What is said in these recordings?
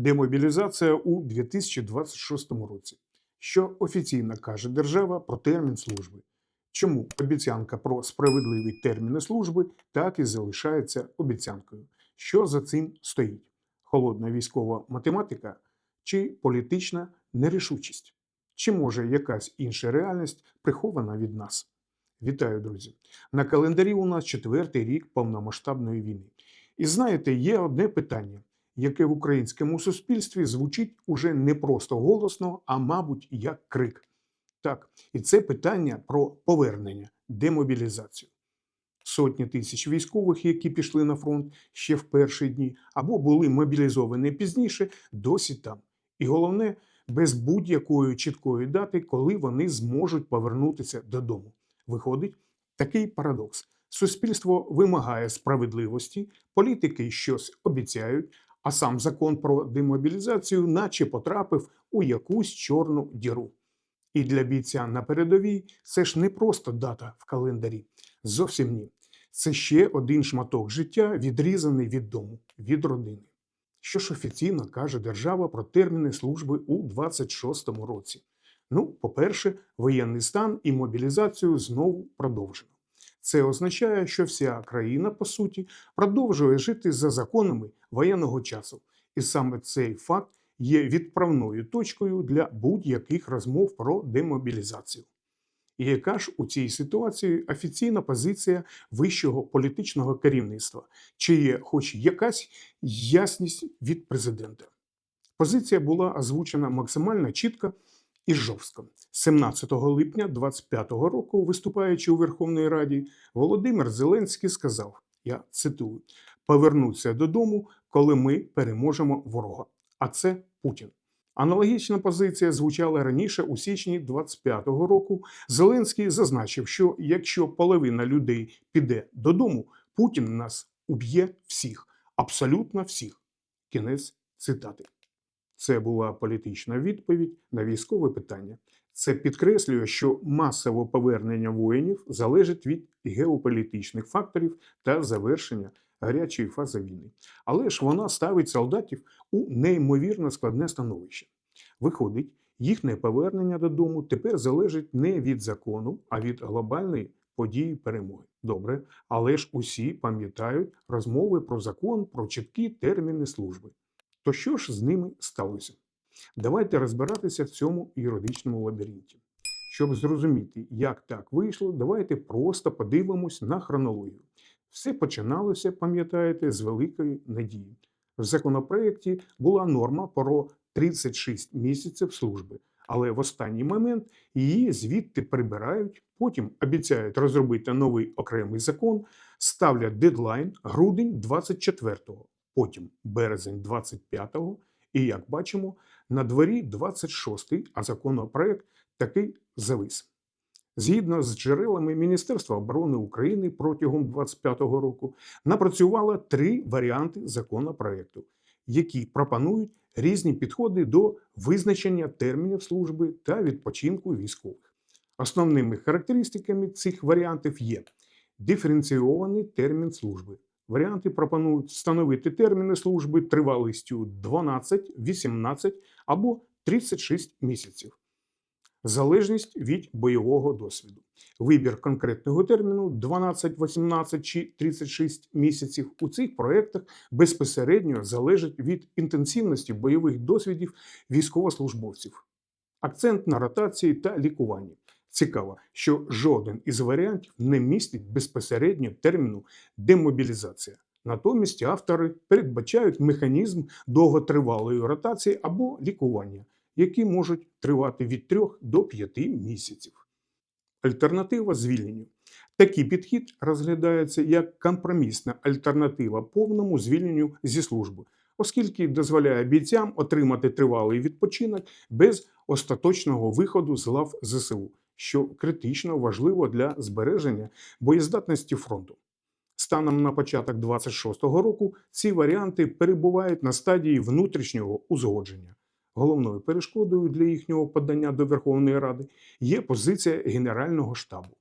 Демобілізація у 2026 році. Що офіційно каже держава про термін служби? Чому обіцянка про справедливі терміни служби так і залишається обіцянкою? Що за цим стоїть? Холодна військова математика чи політична нерішучість? Чи може якась інша реальність прихована від нас? Вітаю, друзі! На календарі у нас четвертий рік повномасштабної війни. І знаєте, є одне питання, яке в українському суспільстві звучить уже не просто голосно, а мабуть, як крик. Так, і це питання про повернення, демобілізацію. Сотні тисяч військових, які пішли на фронт ще в перші дні, або були мобілізовані пізніше, досі там. І головне, без будь-якої чіткої дати, коли вони зможуть повернутися додому. Виходить такий парадокс. Суспільство вимагає справедливості, політики щось обіцяють, а сам закон про демобілізацію, наче потрапив у якусь чорну діру. І для бійця на передовій це ж не просто дата в календарі. Зовсім ні. Це ще один шматок життя, відрізаний від дому, від родини. Що ж офіційно каже держава про терміни служби у 26-му році? Ну, по-перше, воєнний стан і мобілізацію знову продовжено. Це означає, що вся країна, по суті, продовжує жити за законами воєнного часу. І саме цей факт є відправною точкою для будь-яких розмов про демобілізацію. І яка ж у цій ситуації офіційна позиція вищого політичного керівництва, чи є хоч якась ясність від президента? Позиція була озвучена максимально чітко і жорстко. 17 липня 2025 року, виступаючи у Верховній Раді, Володимир Зеленський сказав: я цитую: повернуться додому, коли ми переможемо ворога. А це Путін. Аналогічна позиція звучала раніше у січні 25-го року. Зеленський зазначив, що якщо половина людей піде додому, Путін нас уб'є всіх, абсолютно всіх. Кінець цитати. Це була політична відповідь на військове питання. Це підкреслює, що масове повернення воїнів залежить від геополітичних факторів та завершення гарячої фази війни. Але ж вона ставить солдатів у неймовірно складне становище. Виходить, їхнє повернення додому тепер залежить не від закону, а від глобальної події перемоги. Добре, але ж усі пам'ятають розмови про закон, про чіткі терміни служби. То що ж з ними сталося? Давайте розбиратися в цьому юридичному лабіринті. Щоб зрозуміти, як так вийшло, давайте просто подивимось на хронологію. Все починалося, пам'ятаєте, з великої надії. В законопроєкті була норма про 36 місяців служби, але в останній момент її звідти прибирають, потім обіцяють розробити новий окремий закон, ставлять дедлайн грудень 24-го, потім березень 25-го, і, як бачимо, на дворі 26-й, а законопроект таки завис. Згідно з джерелами Міністерства оборони України протягом 25-го року напрацювало три варіанти законопроекту, які пропонують різні підходи до визначення термінів служби та відпочинку військових. Основними характеристиками цих варіантів є диференційований термін служби. Варіанти пропонують встановити терміни служби тривалістю 12, 18 або 36 місяців. Залежність від бойового досвіду. Вибір конкретного терміну 12, 18 чи 36 місяців у цих проєктах безпосередньо залежить від інтенсивності бойових досвідів військовослужбовців. Акцент на ротації та лікуванні. Цікаво, що жоден із варіантів не містить безпосередньо терміну демобілізація. Натомість автори передбачають механізм довготривалої ротації або лікування, які можуть тривати від 3 до 5 місяців. Альтернатива звільненню. Такий підхід розглядається як компромісна альтернатива повному звільненню зі служби, оскільки дозволяє бійцям отримати тривалий відпочинок без остаточного виходу з лав ЗСУ, що критично важливо для збереження боєздатності фронту. Станом на початок 26-го року ці варіанти перебувають на стадії внутрішнього узгодження. Головною перешкодою для їхнього подання до Верховної Ради є позиція Генерального штабу,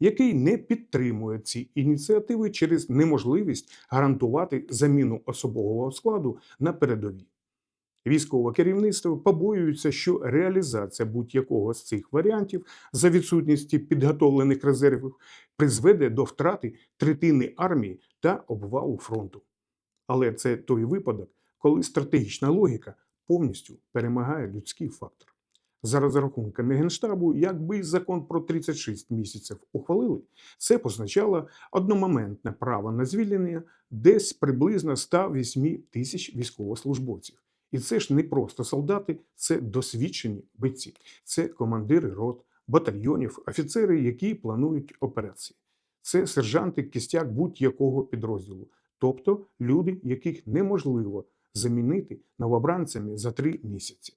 який не підтримує ці ініціативи через неможливість гарантувати заміну особового складу на передовій. Військове керівництво побоюється, що реалізація будь-якого з цих варіантів за відсутності підготовлених резервів призведе до втрати третини армії та обвалу фронту. Але це той випадок, коли стратегічна логіка повністю перемагає людський фактор. За розрахунками Генштабу, якби закон про 36 місяців ухвалили, це позначало одномоментне право на звільнення десь приблизно 108 тисяч військовослужбовців. І це ж не просто солдати, це досвідчені бойці, це командири рот, батальйонів, офіцери, які планують операції. Це сержанти кістяк будь-якого підрозділу, тобто люди, яких неможливо замінити новобранцями за три місяці.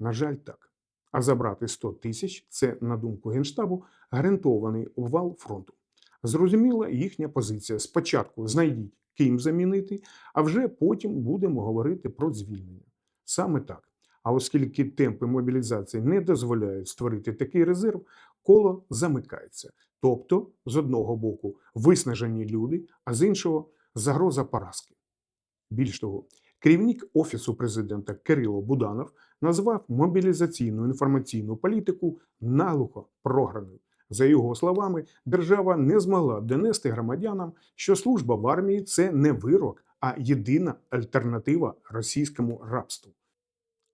На жаль, так. А забрати 100 тисяч це, на думку Генштабу, гарантований обвал фронту. Зрозуміла їхня позиція. Спочатку знайдіть, ким замінити, а вже потім будемо говорити про звільнення. Саме так. А оскільки темпи мобілізації не дозволяють створити такий резерв, коло замикається. Тобто, з одного боку, виснажені люди, а з іншого загроза поразки. Більш того, керівник Офісу президента Кирило Буданов назвав мобілізаційну інформаційну політику наглухо програною. За його словами, держава не змогла донести громадянам, що служба в армії це не вирок, а єдина альтернатива російському рабству.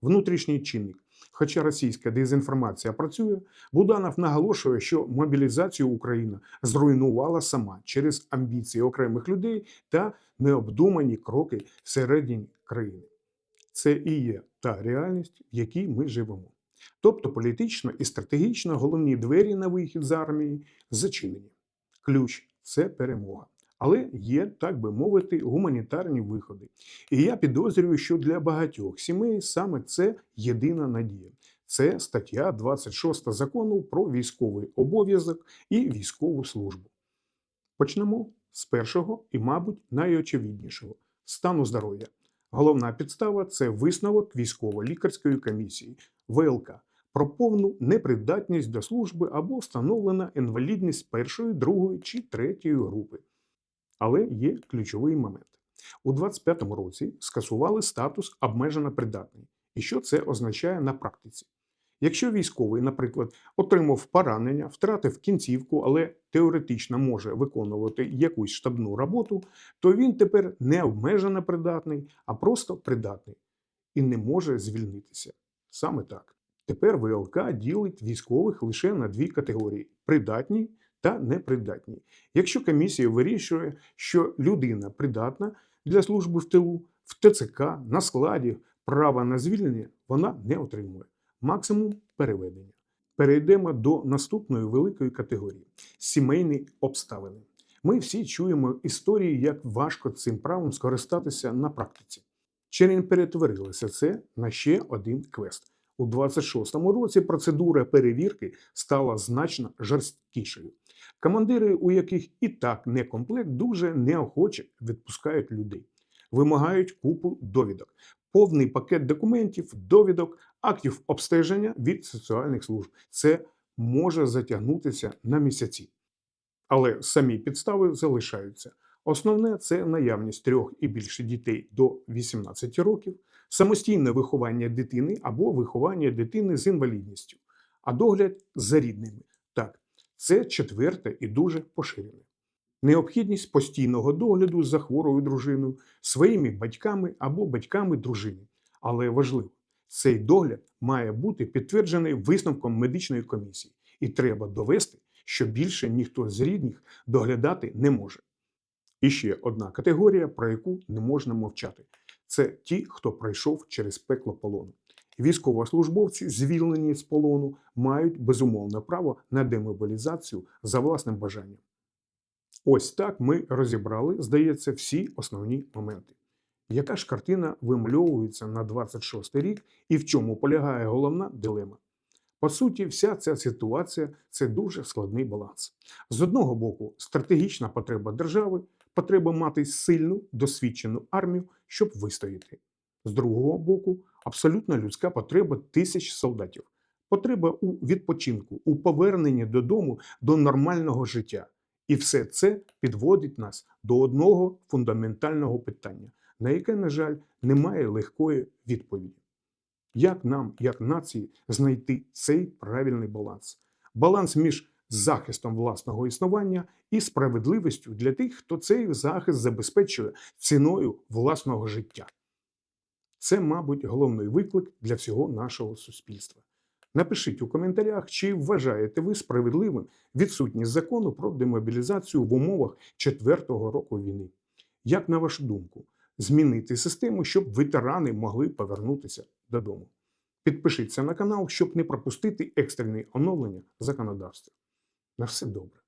Внутрішній чинник. Хоча російська дезінформація працює, Буданов наголошує, що мобілізацію Україна зруйнувала сама через амбіції окремих людей та необдумані кроки всередині країни. Це і є та реальність, в якій ми живемо. Тобто політично і стратегічно головні двері на вихід з армії зачинені. Ключ це перемога. Але є, так би мовити, гуманітарні виходи. І я підозрюю, що для багатьох сімей саме це єдина надія. Це стаття 26 закону про військовий обов'язок і військову службу. Почнемо з першого і, мабуть, найочевиднішого стану здоров'я. Головна підстава це висновок військово-лікарської комісії ВЛК про повну непридатність до служби або встановлена інвалідність першої, другої чи третьої групи. Але є ключовий момент. У 2025 році скасували статус обмежено придатний. І що це означає на практиці? Якщо військовий, наприклад, отримав поранення, втратив кінцівку, але теоретично може виконувати якусь штабну роботу, то він тепер не обмежено придатний, а просто придатний і не може звільнитися. Саме так. Тепер ВЛК ділить військових лише на дві категорії: придатні та непридатні. Якщо комісія вирішує, що людина придатна для служби в тилу, в ТЦК, на складі, права на звільнення вона не отримує. Максимум переведення. Перейдемо до наступної великої категорії сімейні обставини. Ми всі чуємо історії, як важко цим правом скористатися на практиці. Не перетворилося це на ще один квест? У 26-му році процедура перевірки стала значно жорсткішою. Командири, у яких і так не комплект, дуже неохоче відпускають людей, вимагають купу довідок, повний пакет документів, довідок, актів обстеження від соціальних служб. Це може затягнутися на місяці. Але самі підстави залишаються. Основне це наявність трьох і більше дітей до 18 років, самостійне виховання дитини або виховання дитини з інвалідністю, а догляд за рідними. Так, це четверте і дуже поширене. Необхідність постійного догляду за хворою дружиною, своїми батьками або батьками дружини. Але важливо, цей догляд має бути підтверджений висновком медичної комісії, і треба довести, що більше ніхто з рідних доглядати не може. І ще одна категорія, про яку не можна мовчати: це ті, хто пройшов через пекло полону. Військовослужбовці, звільнені з полону, мають безумовне право на демобілізацію за власним бажанням. Ось так ми розібрали, здається, всі основні моменти. Яка ж картина вимальовується на 26 рік і в чому полягає головна дилема? По суті, вся ця ситуація це дуже складний баланс. З одного боку, стратегічна потреба держави, потреба мати сильну досвідчену армію, щоб вистояти. З другого боку, абсолютно людська потреба тисяч солдатів, потреба у відпочинку, у поверненні додому до нормального життя. І все це підводить нас до одного фундаментального питання: на яке, на жаль, немає легкої відповіді. Як нам, як нації, знайти цей правильний баланс? Баланс між захистом власного існування і справедливістю для тих, хто цей захист забезпечує ціною власного життя. Це, мабуть, головний виклик для всього нашого суспільства. Напишіть у коментарях, чи вважаєте ви справедливим відсутність закону про демобілізацію в умовах четвертого року війни. Як на вашу думку, змінити систему, щоб ветерани могли повернутися додому? Підпишіться на канал, щоб не пропустити екстрені оновлення законодавства. На все добре.